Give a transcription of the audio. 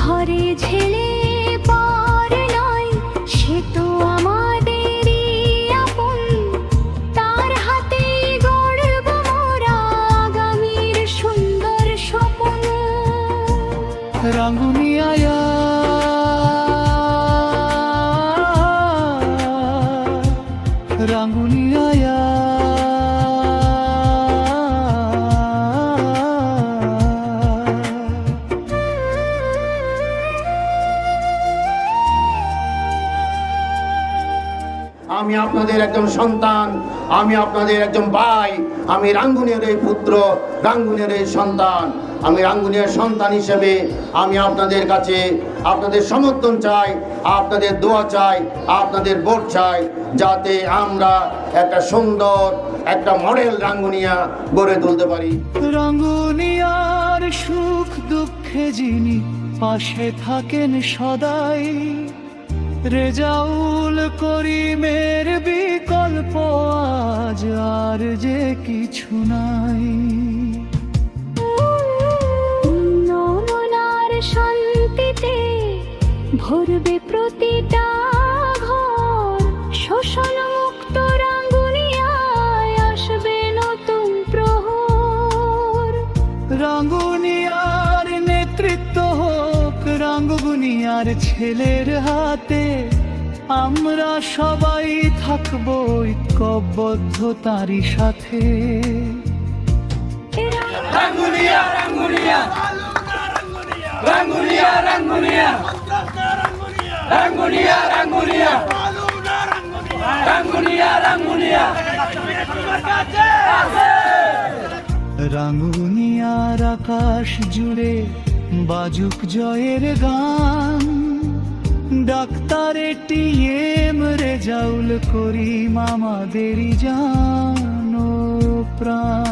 ঘরে ছেলে পর নয়, সে তো আমাদেরই তার হাতে গড়ব মোরা আগামীর সুন্দর স্বপ্ন। রাঙ্গুনিয়া রাঙ্গুনিয়া আমি আপনাদের একজন সন্তান, আমি আপনাদের একজন ভাই, আমি রাঙ্গুনের এই পুত্র, রাঙ্গুনের এই সন্তান। আমি রাঙ্গুনিয়ার সন্তান হিসেবে আমি আপনাদের কাছে আপনাদের সমর্থন চাই, আপনাদের দোয়া চাই, আপনাদের ভোট চাই, যাতে আমরা একটা সুন্দর, একটা মডেল রাঙ্গুনিয়া গড়ে তুলতে পারি। রাঙ্গুনিয়ার সুখ দুঃখে যিনি পাশে থাকেন সদাই রেজাউল করিমের বিকল্প আজ আর যে কিছু নাই। নমনার শান্তিতে ভরবে প্রতিটা ঘর শোষণ রাঙ্গুনিয়ার ছেলের হাতে আমরা সবাই থাকব ঐক্যবদ্ধ তারই সাথে। রাঙ্গুনিয়ার আকাশ জুড়ে বাজুক জয়ের গান ডাক্তার এটিএম রেজাউল করি মামাদেরই জানো প্রাণ।